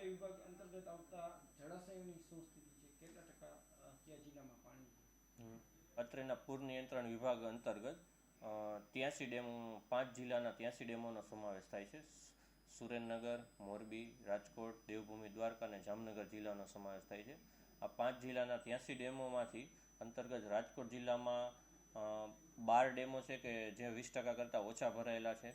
સિંચાઈ વિભાગ અંતર્ગત આવતા જળાશયોની શું સ્થિતિ છે, કેટલા ટકા કયા જિલ્લામાં પાણી અત્રેના પૂર નિયંત્રણ વિભાગ અંતર્ગત ત્યાંસી ડેમો, પાંચ જિલ્લાના ત્યાંસી ડેમોનો સમાવેશ થાય છે. સુરેન્દ્રનગર, મોરબી, રાજકોટ, દેવભૂમિ, દ્વારકા અને જામનગર જિલ્લાનો સમાવેશ થાય છે. આ પાંચ જિલ્લાના ત્યાંસી ડેમોમાંથી અંતર્ગત રાજકોટ જિલ્લામાં બાર ડેમો છે કે જે વીસ ટકા કરતાં ઓછા ભરાયેલા છે.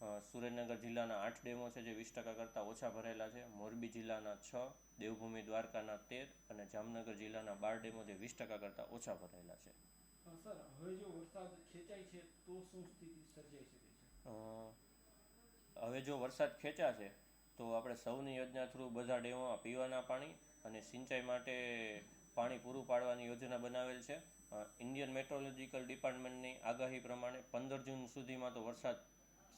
સુરેન્દ્રનગર જિલ્લાના આઠ ડેમો છે જે વીસ ટકા કરતાં ઓછા ભરેલા છે. મોરબી જિલ્લાના છ દેવભૂમિ દ્વારકાના તેર અને જામનગર જિલ્લાના બાર ડેમો જે વીસ ટકા કરતાં ઓછા ભરેલા છે. સર હવે જો વરસાદ ખેંચાય છે તો શું સ્થિતિ સર્જાઈ શકે છે હવે જો વરસાદ ખેંચાશે તો આપણે સૌની યોજના થ્રુ બધા ડેમોમાં પીવાના પાણી અને સિંચાઈ માટે પાણી પૂરું પાડવાની યોજના બનાવેલ છે. ઇન્ડિયન મેટ્રોલોજીકલ ડિપાર્ટમેન્ટની આગાહી પ્રમાણે પંદર જૂન સુધીમાં તો વરસાદ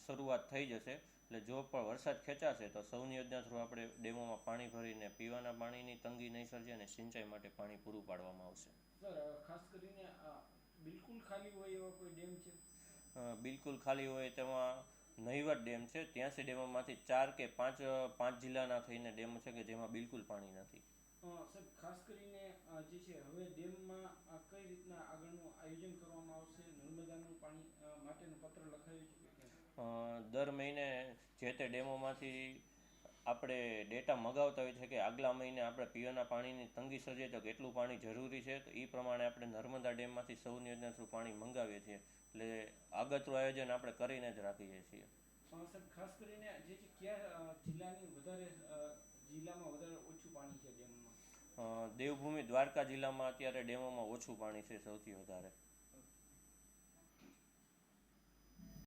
શરૂઆત થઈ જશે. એટલે જો પણ વરસાદ ખેંચાશે તો સૌની યોજના થ્રુ આપણે ડેમોમાં પાણી ભરીને પીવાના પાણીની તંગી નહીં સર્જે અને સિંચાઈ માટે પાણી પૂરું પાડવામાં આવશે. સર ખાસ કરીને બિલકુલ ખાલી હોય એવો કોઈ ડેમ છે? બિલકુલ ખાલી હોય તેમાં નહીવત ડેમ છે. ત્યાંસી ડેમોમાંથી ચાર કે પાંચ પાંચ જિલ્લાના થઈને ડેમ છે કે જેમાં બિલકુલ પાણી નથી. સર ખાસ કરીને જે છે હવે ડેમમાં અ, કઈ રીતના આગળનું આયોજન કરવામાં આવશે નર્મદાનું પાણી અ, માટેનું પત્ર લખાયું છે કે કેમ અ, દર મહિને જે તે ડેમોમાંથી આપણે ડેટા મગાવતા હોય છે કે આગલા મહિને આપણે પીવાના પાણીની તંગી સર્જે તો કેટલું પાણી જરૂરી છે તો એ પ્રમાણે આપણે નર્મદા ડેમમાંથી સૌની યોજના થ્રુ પાણી મંગાવીએ છીએ. એટલે આગતરું આયોજન આપણે કરીને જ રાખીએ છીએ. ખાસ કરીને જે કયા જિલ્લાની વધારે જિલ્લામાં વધારે ઓછું પાણી છે ડેમમાં? દેવભૂમિ દ્વારકા જિલ્લામાં અત્યારે ડેમોમાં ઓછું પાણી છે સૌથી વધારે.